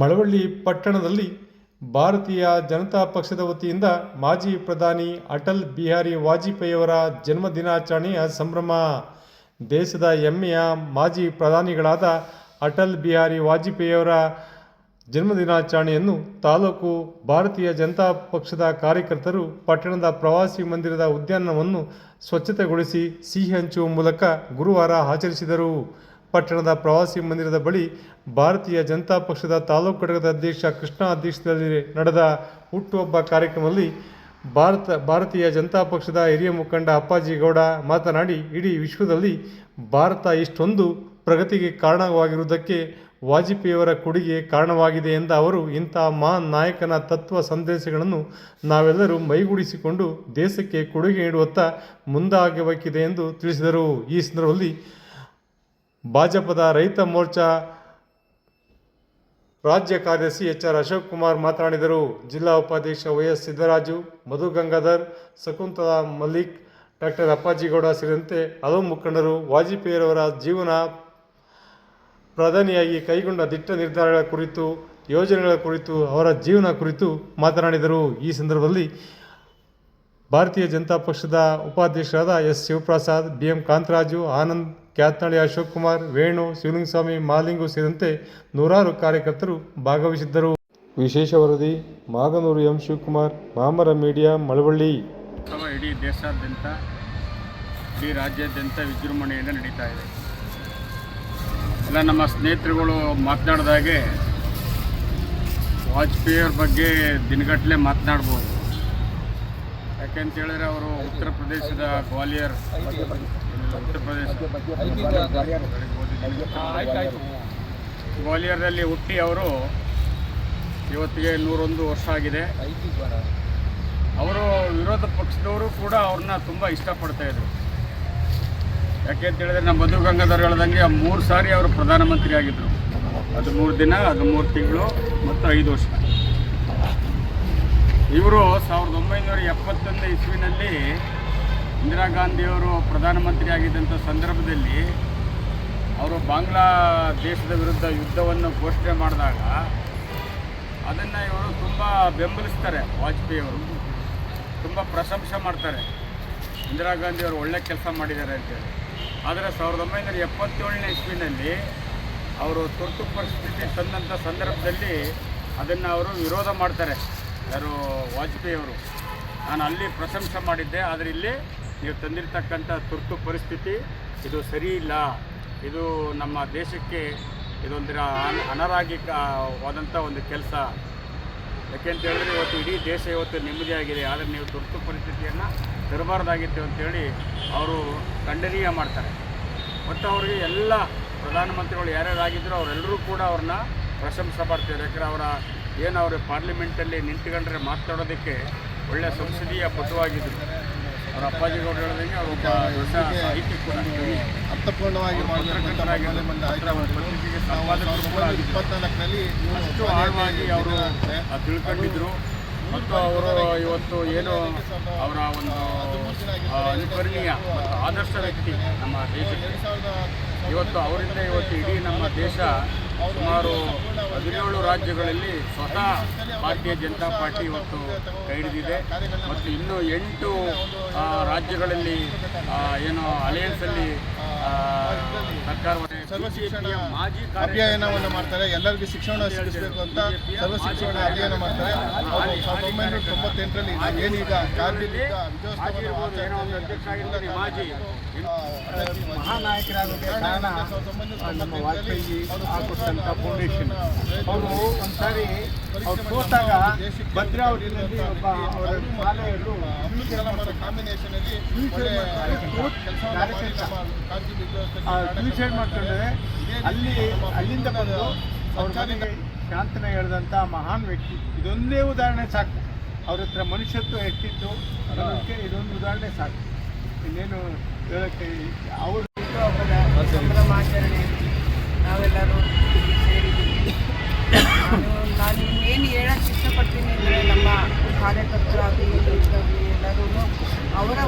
ಮಳವಳ್ಳಿ ಪಟ್ಟಣದಲ್ಲಿ ಭಾರತೀಯ ಜನತಾ ಪಕ್ಷದ ವತಿಯಿಂದ ಮಾಜಿ ಪ್ರಧಾನಿ ಅಟಲ್ ಬಿಹಾರಿ ವಾಜಪೇಯಿಯವರ ಜನ್ಮ ದಿನಾಚರಣೆಯ ಸಂಭ್ರಮ. ದೇಶದ ಹೆಮ್ಮೆಯ ಮಾಜಿ ಪ್ರಧಾನಿಗಳಾದ ಅಟಲ್ ಬಿಹಾರಿ ವಾಜಪೇಯಿಯವರ ಜನ್ಮದಿನಾಚರಣೆಯನ್ನು ತಾಲೂಕು ಭಾರತೀಯ ಜನತಾ ಪಕ್ಷದ ಕಾರ್ಯಕರ್ತರು ಪಟ್ಟಣದ ಪ್ರವಾಸಿ ಮಂದಿರದ ಉದ್ಯಾನವನ್ನು ಸ್ವಚ್ಛತೆಗೊಳಿಸಿ ಸಿಹಿ ಹಂಚುವ ಮೂಲಕ ಗುರುವಾರ ಆಚರಿಸಿದರು. ಪಟ್ಟಣದ ಪ್ರವಾಸಿ ಮಂದಿರದ ಬಳಿ ಭಾರತೀಯ ಜನತಾ ಪಕ್ಷದ ತಾಲೂಕು ಘಟಕದ ಅಧ್ಯಕ್ಷ ಕೃಷ್ಣ ಅಧ್ಯಕ್ಷತೆಯಲ್ಲಿ ನಡೆದ ಹುಟ್ಟುಹಬ್ಬ ಕಾರ್ಯಕ್ರಮದಲ್ಲಿ ಭಾರತ, ಭಾರತೀಯ ಜನತಾ ಪಕ್ಷದ ಹಿರಿಯ ಮುಖಂಡ ಅಪ್ಪಾಜಿ ಗೌಡ ಮಾತನಾಡಿ, ಇಡೀ ವಿಶ್ವದಲ್ಲಿ ಭಾರತ ಇಷ್ಟೊಂದು ಪ್ರಗತಿಗೆ ಕಾರಣವಾಗಿರುವುದಕ್ಕೆ ವಾಜಪೇಯಿಯವರ ಕೊಡುಗೆ ಕಾರಣವಾಗಿದೆ ಎಂದ ಅವರು, ಇಂಥ ಮಹಾನ್ ನಾಯಕನ ತತ್ವ ಸಂದೇಶಗಳನ್ನು ನಾವೆಲ್ಲರೂ ಮೈಗೂಡಿಸಿಕೊಂಡು ದೇಶಕ್ಕೆ ಕೊಡುಗೆ ನೀಡುವತ್ತ ಮುಂದಾಗಬೇಕಿದೆ ಎಂದು ತಿಳಿಸಿದರು. ಈ ಸಂದರ್ಭದಲ್ಲಿ ಭಾಜಪದ ರೈತ ಮೋರ್ಚಾ ರಾಜ್ಯ ಕಾರ್ಯದರ್ಶಿ ಎಚ್ ಆರ್ ಅಶೋಕ್ ಕುಮಾರ್ ಮಾತನಾಡಿದರು. ಜಿಲ್ಲಾ ಉಪಾಧ್ಯಕ್ಷ Y S Siddaraju, Madhu Gangadhar, Shakuntala Mallik, doctor Appajigowda ಸೇರಿದಂತೆ ಹಲವು ಮುಖಂಡರು ವಾಜಪೇಯಿಯವರ ಜೀವನ ಪ್ರಧಾನಿಯಾಗಿ ಕೈಗೊಂಡ ದಿಟ್ಟ ನಿರ್ಧಾರಗಳ ಕುರಿತು, ಯೋಜನೆಗಳ ಕುರಿತು, ಅವರ ಜೀವನ ಕುರಿತು ಮಾತನಾಡಿದರು. ಈ ಸಂದರ್ಭದಲ್ಲಿ ಭಾರತೀಯ ಜನತಾ ಪಕ್ಷದ ಉಪಾಧ್ಯಕ್ಷರಾದ S. Shivaprasad B M Kantharaju, Anand Kyathnalli Ashok Kumar, Venu, Shivalingaswamy, Malingu ಸೇರಿದಂತೆ ನೂರಾರು ಕಾರ್ಯಕರ್ತರು ಭಾಗವಹಿಸಿದ್ದರು. ವಿಶೇಷ ವರದಿ, ಮಾಗನೂರು ಎಂ ಶಿವಕುಮಾರ್, ಮಾಮರ ಮೀಡಿಯಾ, ಮಳವಳ್ಳಿ. ಇಡೀ ದೇಶಾದ್ಯಂತ, ಇಡೀ ರಾಜ್ಯಾದ್ಯಂತ ವಿಜೃಂಭಣೆಯಿಂದ ನಡೀತಾ ಇದೆ. ಎಲ್ಲ ನಮ್ಮ ಸ್ನೇಹಿತರುಗಳು ಮಾತನಾಡಿದಾಗೆ ವಾಜಪೇಯಿಯವ್ರ ಬಗ್ಗೆ ದಿನಗಟ್ಟಲೆ ಮಾತನಾಡ್ಬೋದು. ಯಾಕೆಂತ ಹೇಳಿದ್ರೆ ಅವರು ಉತ್ತರ ಪ್ರದೇಶದ ಗ್ವಾಲಿಯರ್ ಉತ್ತರ ಪ್ರದೇಶ ಗ್ವಾಲಿಯರ್ನಲ್ಲಿ ಹುಟ್ಟಿ ಅವರು ಇವತ್ತಿಗೆ ನೂರೊಂದು ವರ್ಷ ಆಗಿದೆ. ಅವರು ವಿರೋಧ ಪಕ್ಷದವರು ಕೂಡ ಅವ್ರನ್ನ ತುಂಬ ಇಷ್ಟಪಡ್ತಾ ಇದ್ರು. ಯಾಕೆ ಅಂತ ಹೇಳಿದ್ರೆ ನಮ್ಮ ಮಧು ಗಂಗಾಧರ್ ಹೇಳ್ದಂಗೆ ಮೂರು ಸಾರಿ ಅವರು ಪ್ರಧಾನಮಂತ್ರಿ ಆಗಿದ್ದರು ಹದಿಮೂರು ಮೂರು ದಿನ, ಹದಿಮೂರು ಮೂರು ತಿಂಗಳು ಮತ್ತು ಐದು ವರ್ಷ. ಇವರು ಸಾವಿರದ ಒಂಬೈನೂರ ಎಪ್ಪತ್ತೊಂದು ಇಸ್ವಿನಲ್ಲಿ ಇಂದಿರಾ ಗಾಂಧಿಯವರು ಪ್ರಧಾನಮಂತ್ರಿ ಆಗಿದ್ದಂಥ ಸಂದರ್ಭದಲ್ಲಿ ಅವರು ಬಾಂಗ್ಲಾದೇಶದ ವಿರುದ್ಧ ಯುದ್ಧವನ್ನು ಘೋಷಣೆ ಮಾಡಿದಾಗ ಅದನ್ನು ಇವರು ತುಂಬ ಬೆಂಬಲಿಸ್ತಾರೆ ವಾಜಪೇಯಿಯವರು. ತುಂಬ ಪ್ರಶಂಸೆ ಮಾಡ್ತಾರೆ. ಇಂದಿರಾ ಗಾಂಧಿಯವರು ಒಳ್ಳೆ ಕೆಲಸ ಮಾಡಿದ್ದಾರೆ ಅಂತೇಳಿ. ಆದರೆ ಸಾವಿರದ ಒಂಬೈನೂರ ಎಪ್ಪತ್ತೇಳನೇ ಇಸ್ವಿನಲ್ಲಿ ಅವರು ತುರ್ತು ಪರಿಸ್ಥಿತಿ ತಂದಂಥ ಸಂದರ್ಭದಲ್ಲಿ ಅದನ್ನು ಅವರು ವಿರೋಧ ಮಾಡ್ತಾರೆ. ಯಾರು ವಾಜಪೇಯಿ ಅವರು, ನಾನು ಅಲ್ಲಿ ಪ್ರಶಂಸೆ ಮಾಡಿದ್ದೆ, ಆದರೆ ಇಲ್ಲಿ ನೀವು ತಂದಿರತಕ್ಕಂಥ ತುರ್ತು ಪರಿಸ್ಥಿತಿ, ಇದು ಸರಿ ಇಲ್ಲ. ಇದು ನಮ್ಮ ದೇಶಕ್ಕೆ ಇದೊಂದಿರ ಅನ, ಅನರಾಗಿಕವಾದಂಥ ಒಂದು ಕೆಲಸ. ಯಾಕೆಂತ ಹೇಳಿದ್ರೆ ಇವತ್ತು ಇಡೀ ದೇಶ ಇವತ್ತು ನೆಮ್ಮದಿಯಾಗಿದೆ ಆದರೆ ನೀವು ತುರ್ತು ಪರಿಸ್ಥಿತಿಯನ್ನು ತರಬಾರ್ದಾಗಿತ್ತು ಅಂತೇಳಿ ಅವರು ಖಂಡನೀಯ ಮಾಡ್ತಾರೆ. ಮತ್ತು ಅವರಿಗೆ ಎಲ್ಲ ಪ್ರಧಾನಮಂತ್ರಿಗಳು ಯಾರ್ಯಾರಾಗಿದ್ದರೂ ಅವರೆಲ್ಲರೂ ಕೂಡ ಅವ್ರನ್ನ ಪ್ರಶಂಸೆ ಮಾಡ್ತಾರೆ. ಯಾಕಂದರೆ ಅವರ ಏನು ಅವರು ಪಾರ್ಲಿಮೆಂಟಲ್ಲಿ ನಿಂತ್ಕೊಂಡ್ರೆ ಮಾತಾಡೋದಕ್ಕೆ ಒಳ್ಳೆಯ ಸಂಸದೀಯ ಪಟುವಾಗಿದ್ದರು ಅವರ ಅಪ್ಪಾಜಿಗೌಡರು ಹೇಳಿದಂಗೆ ಅವರು ಒಬ್ಬ ದೊಡ್ಡ ಸಾಹಿತ್ಯ ಕೂಡ. ಅರ್ಥಪೂರ್ಣವಾಗಿ. ಇಪ್ಪತ್ನಾಲ್ಕರಲ್ಲಿ ಅಷ್ಟು ಆಳವಾಗಿ ಅವರು ತಿಳ್ಕೊಂಡಿದ್ರು. ಮತ್ತು ಅವರು ಇವತ್ತು ಏನು ಅವರ ಒಂದು ಅನುಕರಣೀಯ ಮತ್ತು ಆದರ್ಶ ವ್ಯಕ್ತಿ ನಮ್ಮ ದೇಶಕ್ಕೆ. ಇವತ್ತು ಅವರಿಂದ ಇವತ್ತು ಇಡೀ ನಮ್ಮ ದೇಶ ಸುಮಾರು ಹದಿನೇಳು ರಾಜ್ಯಗಳಲ್ಲಿ ಸ್ವತಃ ಭಾರತೀಯ ಜನತಾ ಪಾರ್ಟಿ ಇವತ್ತು ಕೈ ಹಿಡಿದಿದೆ ಮತ್ತು ಇನ್ನೂ ಎಂಟು ರಾಜ್ಯಗಳಲ್ಲಿ ಏನು ಅಲಯನ್ಸಲ್ಲಿ ಶಿಕ್ಷಣ ಮಾಜಿ ಅಧ್ಯಯನವನ್ನು ಅಭಿಯಾನವನ್ನು ಮಾಡ್ತಾರೆ. ಎಲ್ಲರಿಗೂ ಶಿಕ್ಷಣ ಸಿಗಿಸಬೇಕು ಅಂತ ಸರ್ವ ಶಿಕ್ಷಣ ಅಭಿಯಾನ ಮಾಡ್ತಾರೆ. ಸಾವಿರದ ಒಂಬೈನೂರ ತೊಂಬತ್ತೆಂಟರಲ್ಲಿ ಏನೀಗ ಮಾಜಿ ವಿಜಯೋತ್ಸವವನ್ನು ಕಾರಣ ನಮ್ಮ ವಾಜಪೇಯಿ ಹಾಕೊಟ್ಟಂಥ ಫೌಂಡೇಶನ್ ಅವರು ಒಂದ್ಸಾರಿ ಅವ್ರು ಸೋತಾಗ ಭದ್ರಾವತಿಯಲ್ಲಿ ಒಬ್ಬ ಅವರ ಅಲ್ಲಿ ಸೂಸೈಡ್ ಮಾಡ್ಕೊಂಡ್ರೆ ಅಲ್ಲಿ ಅಲ್ಲಿಂದ ಬಂದು ಅವ್ರ ಮನೆಗೆ ಶಾಂತನ ಹೇಳಿದಂಥ ಮಹಾನ್ ವ್ಯಕ್ತಿ. ಇದೊಂದೇ ಉದಾಹರಣೆ ಸಾಕು. ಅವ್ರ ಹತ್ರ ಮನುಷ್ಯತ್ವ ಎಷ್ಟಿತ್ತು ಅದಕ್ಕೆ ಇದೊಂದು ಉದಾಹರಣೆ ಸಾಕು. ಇನ್ನೇನು ಹೇಳಕ್ಕೆ ಅವರು ಸಂಭ್ರಮಾಚರಣೆ ನಾವೆಲ್ಲರೂ ಇಲ್ಲಿ ಸೇರಿದ್ದೀವಿ ನಾನು ನಾನು ಇನ್ನೇನು ಹೇಳಕ್ಕೆ ಇಷ್ಟಪಡ್ತೀನಿ ಅಂದರೆ ನಮ್ಮ ಕಾರ್ಯಕರ್ತರಾಗಲಿ ಎಲ್ಲರೂ ಅವರ